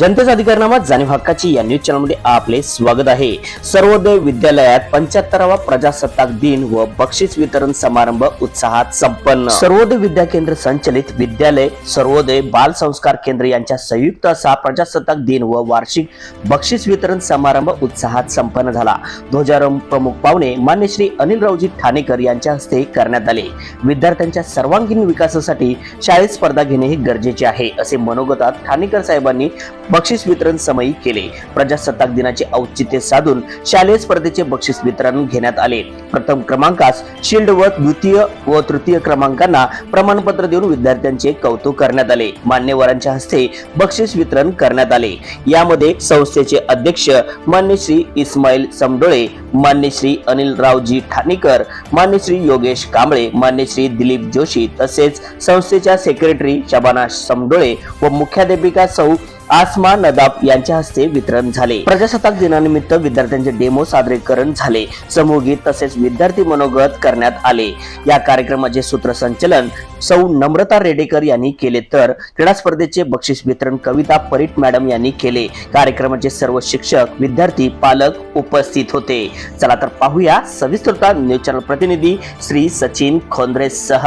जनतेचा अधिकारनामा जाणीव हक्काची या न्यूज चॅनलमध्ये आपले स्वागत आहे. सर्वोदय विद्यालयात पंच्याहत्तरावा प्रजासत्ताक दिन व बक्षीस वितरण समारंभ उत्साहात संपन्न. सर्वोदय विद्या केंद्र संचलित विद्यालय सर्वोदय बाल संस्कार केंद्र यांच्या संयुक्त असा प्रजासत्ताक दिन व वार्षिक बक्षीस वितरण समारंभ उत्साहात संपन्न झाला. ध्वजारोहण प्रमुख पाहुणे मान्य श्री अनिलरावजी ठाणेकर यांच्या हस्ते करण्यात आले. विद्यार्थ्यांच्या सर्वांगीण विकासासाठी शाळेत स्पर्धा घेणे हे गरजेचे आहे असे मनोगतात ठाणेकर साहेबांनी बक्षीस वितरण समयी केले. प्रजासत्ताक दिनाचे औचित्य साधून शालेय स्पर्धेचे बक्षीस वितरण घेण्यात आले. प्रथम क्रमांकास शिल्ड व द्वितीय व तृतीय क्रमांकांना प्रमाणपत्र देऊन विद्यार्थ्यांचे कौतुक करण्यात आले. मान्यवरांच्या हस्ते बक्षीस वितरण करण्यात आले. यामध्ये संस्थेचे अध्यक्ष मान्य श्री इस्माईल समडोळे मान्य श्री अनिल रावजी ठाणेकर मान्य श्री योगेश कांबळे मान्य श्री दिलीप जोशी तसेच संस्थेच्या सेक्रेटरी शबाना समडोळे व मुख्याध्यापिका सौ आसमा नदाब यांच्या हस्ते वितरण झाले. प्रजासत्ताक दिनानिमित्त विद्यार्थ्यांचे डेमो सादरीकरण झाले. समूहगीत तसेच विद्यार्थी मनोगत करण्यात आले. या कार्यक्रमाचे सूत्रसंचलन सौ. नम्रता रेडेकर यांनी केले तर क्रीडा स्पर्धेचे बक्षीस वितरण कविता परीट मॅडम यांनी केले. कार्यक्रमाचे सर्व शिक्षक विद्यार्थी पालक उपस्थित होते. चला तर पाहूया सविस्तरता न्यूज चॅनल प्रतिनिधी श्री सचिन खोंद्रे सह